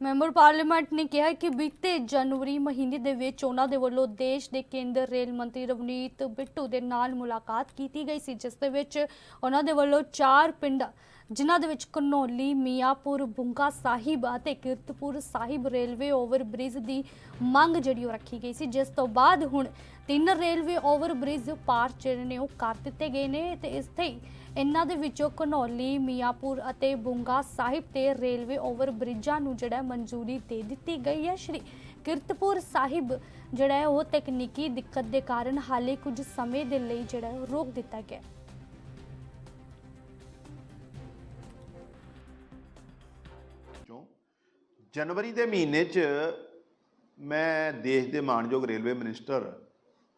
Member parliament ਨੇ ਕਿਹਾ ਕਿ ਬੀਤੇ ਜਨਵਰੀ ਮਹੀਨੇ ਦੇ ਵਿੱਚ ਉਹਨਾਂ ਦੇ ਵੱਲੋਂ ਦੇਸ਼ ਦੇ ਕੇਂਦਰ ਰੇਲ ਮੰਤਰੀ ਰਵਨੀਤ ਬਿੱਟੂ ਦੇ ਨਾਲ ਮੁਲਾਕਾਤ ਕੀਤੀ ਗਈ ਸੀ, ਜਿਸ ਦੇ ਵਿੱਚ ਉਹਨਾਂ ਦੇ ਵੱਲੋਂ ਚਾਰ ਪਿੰਡ ਜਿਨ੍ਹਾਂ ਦੇ ਵਿੱਚ ਕਨੌਲੀ ਮੀਆਂਪੁਰ, ਬੁੰਗਾ ਸਾਹਿਬ ਅਤੇ ਕੀਰਤਪੁਰ ਸਾਹਿਬ ਰੇਲਵੇ ਓਵਰਬ੍ਰਿਜ ਦੀ ਮੰਗ ਜਿਹੜੀ ਉਹ ਰੱਖੀ ਗਈ ਸੀ, ਜਿਸ ਤੋਂ ਬਾਅਦ ਹੁਣ ਤਿੰਨ ਰੇਲਵੇ ਓਵਰਬ੍ਰਿਜ ਪਾਰ ਜਿਹੜੇ ਨੇ ਉਹ ਕਰ ਦਿੱਤੇ ਗਏ ਨੇ ਤੇ ਇਸ ਤੇ ਇਹਨਾਂ ਦੇ ਵਿੱਚੋਂ ਕਨੌਲੀ ਮੀਆਂਪੁਰ ਅਤੇ ਬੁੰਗਾ ਸਾਹਿਬ ਤੇ ਰੇਲਵੇ ਓਵਰਬ੍ਰਿਜਾਂ ਨੂੰ ਜਿਹੜਾ ਮਨਜ਼ੂਰੀ ਦੇ ਦਿੱਤੀ ਗਈ ਹੈ। ਸ਼੍ਰੀ ਕਿਰਤਪੁਰ ਸਾਹਿਬ ਜਿਹੜਾ ਹੈ ਉਹ ਤਕਨੀਕੀ ਦਿੱਕਤ ਦੇ ਕਾਰਨ ਹਾਲੇ ਕੁਝ ਸਮੇਂ ਦੇ ਲਈ ਜਿਹੜਾ ਰੋਕ ਦਿੱਤਾ ਗਿਆ ਹੈ। ਜਨਵਰੀ ਦੇ ਮਹੀਨੇ 'ਚ ਮੈਂ ਦੇਸ਼ ਦੇ ਮਾਨਯੋਗ ਰੇਲਵੇ ਮਿਨਿਸਟਰ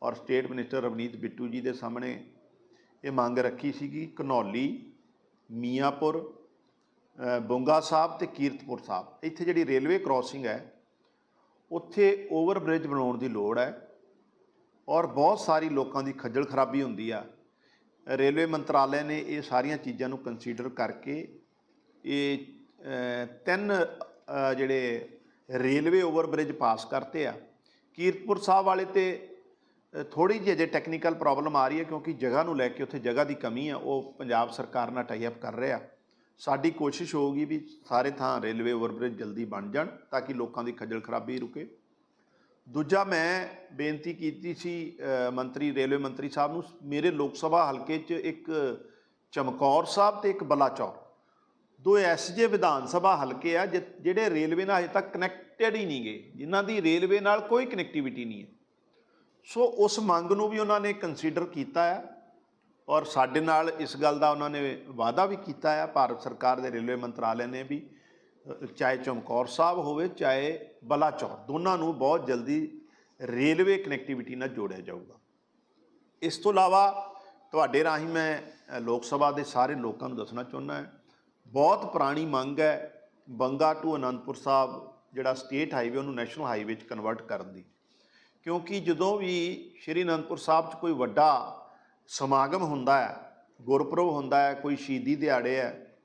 ਔਰ ਸਟੇਟ ਮਿਨਿਸਟਰ ਰਵਨੀਤ ਬਿੱਟੂ ਜੀ ਦੇ ਸਾਹਮਣੇ ਇਹ ਮੰਗ ਰੱਖੀ ਸੀਗੀ। ਘਨੌਲੀ ਮੀਆਂਪੁਰ ਅ, ਬੁੰਗਾ ਸਾਹਿਬ ਤੇ ਕੀਰਤਪੁਰ ਸਾਹਿਬ। ਇੱਥੇ ਜਿਹੜੀ ਰੇਲਵੇ ਕ੍ਰਾਸਿੰਗ ਹੈ ਉੱਥੇ ਓਵਰ ਬ੍ਰਿਜ ਬਣਾਉਣ ਦੀ ਲੋੜ ਹੈ ਔਰ ਬਹੁਤ ਸਾਰੀ ਲੋਕਾਂ ਦੀ ਖੱਜਲ ਖਰਾਬੀ ਹੁੰਦੀ ਆ। ਰੇਲਵੇ ਮੰਤਰਾਲੇ ਨੇ ਇਹ ਸਾਰੀਆਂ ਚੀਜ਼ਾਂ ਨੂੰ ਕੰਸੀਡਰ ਕਰਕੇ ਇਹ ਤਿੰਨ ਜਿਹੜੇ ਰੇਲਵੇ ਓਵਰ ਬ੍ਰਿਜ ਪਾਸ ਕਰਤੇ ਆ, ਕੀਰਤਪੁਰ ਸਾਹਿਬ ਵਾਲੇ ਤੇ ਥੋੜੀ ਜਿਹੀ ਅਜੇ ਟੈਕਨੀਕਲ ਪ੍ਰੋਬਲਮ ਆ ਰਹੀ ਹੈ ਕਿਉਂਕਿ ਜਗ੍ਹਾ ਨੂੰ ਲੈ ਕੇ ਉੱਥੇ ਜਗ੍ਹਾ ਦੀ ਕਮੀ ਆ ਉਹ ਪੰਜਾਬ ਸਰਕਾਰ ਨਾਲ ਟਾਈ ਅਪ ਕਰ ਰਿਹਾ ਸਾਡੀ ਕੋਸ਼ਿਸ਼ ਹੋਊਗੀ ਵੀ ਸਾਰੇ ਥਾਂ ਰੇਲਵੇ ਓਵਰਬ੍ਰਿਜ ਜਲਦੀ ਬਣ ਜਾਣ ਤਾਂ ਕਿ ਲੋਕਾਂ ਦੀ ਖੱਜਲ ਖਰਾਬੀ ਰੁਕੇ। ਦੂਜਾ ਮੈਂ ਬੇਨਤੀ ਕੀਤੀ ਸੀ ਮੰਤਰੀ, ਰੇਲਵੇ ਮੰਤਰੀ ਸਾਹਿਬ ਨੂੰ, ਮੇਰੇ ਲੋਕ ਸਭਾ ਹਲਕੇ 'ਚ ਇੱਕ ਚਮਕੌਰ ਸਾਹਿਬ ਤੇ ਇੱਕ ਬਲਾਚੌਰ। ਦੋ ਐਸਜੇ ਵਿਧਾਨ ਸਭਾ ਹਲਕੇ ਆ, ਜਿ- ਜਿਹੜੇ ਰੇਲਵੇ ਨਾਲ ਅਜੇ ਤੱਕ ਕਨੈਕਟਡ ਹੀ ਨਹੀਂ ਗਏ ਜਿਨ੍ਹਾਂ ਦੀ ਰੇਲਵੇ ਨਾਲ ਕੋਈ ਕਨੈਕਟੀਵਿਟੀ ਨਹੀਂ ਹੈ। ਸੋ ਉਸ ਮੰਗ ਨੂੰ ਵੀ ਉਹਨਾਂ ਨੇ ਕੰਸੀਡਰ ਕੀਤਾ ਹੈ ਔਰ ਸਾਡੇ ਨਾਲ ਇਸ ਗੱਲ ਦਾ ਉਹਨਾਂ ਨੇ ਵਾਅਦਾ ਵੀ ਕੀਤਾ ਹੈ ਭਾਰਤ ਸਰਕਾਰ ਦੇ ਰੇਲਵੇ ਮੰਤਰਾਲੇ ਨੇ ਵੀ ਚਾਹੇ ਚਮਕੌਰ ਸਾਹਿਬ ਹੋਵੇ, ਚਾਹੇ ਬਲਾਚੌਰ, ਦੋਨਾਂ ਨੂੰ ਬਹੁਤ ਜਲਦੀ ਰੇਲਵੇ ਕਨੈਕਟੀਵਿਟੀ ਨਾਲ ਜੋੜਿਆ ਜਾਊਗਾ। ਇਸ ਤੋਂ ਇਲਾਵਾ ਤੁਹਾਡੇ ਰਾਹੀਂ ਮੈਂ ਲੋਕ ਸਭਾ ਦੇ ਸਾਰੇ ਲੋਕਾਂ ਨੂੰ ਦੱਸਣਾ ਚਾਹੁੰਦਾ ਹਾਂ ਬਹੁਤ ਪੁਰਾਣੀ ਮੰਗ ਹੈ ਬੰਗਾ ਟੂ ਅਨੰਦਪੁਰ ਸਾਹਿਬ, ਜਿਹੜਾ ਸਟੇਟ ਹਾਈਵੇ, ਉਹਨੂੰ ਨੈਸ਼ਨਲ ਹਾਈਵੇ 'ਚ ਕਨਵਰਟ ਕਰਨ ਦੀ। ਕਿਉਂਕਿ ਜਦੋਂ ਵੀ ਸ਼੍ਰੀ ਅਨੰਦਪੁਰ ਸਾਹਿਬ 'ਚ ਕੋਈ ਵੱਡਾ ਸਮਾਗਮ ਹੁੰਦਾ ਹੈ, ਗੁਰਪੁਰਬ ਹੁੰਦਾ ਹੈ, ਕੋਈ ਸ਼ਹੀਦੀ ਦਿਹਾੜੇ ਹੈ,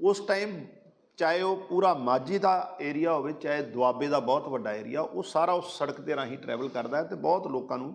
ਉਸ ਟਾਈਮ ਚਾਹੇ ਉਹ ਪੂਰਾ ਮਾਝੀ ਦਾ ਏਰੀਆ ਹੋਵੇ, ਚਾਹੇ ਦੁਆਬੇ ਦਾ ਬਹੁਤ ਵੱਡਾ ਏਰੀਆ ਉਹ ਸਾਰਾ ਉਸ ਸੜਕ ਦੇ ਰਾਹੀਂ ਟਰੈਵਲ ਕਰਦਾ ਹੈ ਤੇ ਬਹੁਤ ਲੋਕਾਂ ਨੂੰ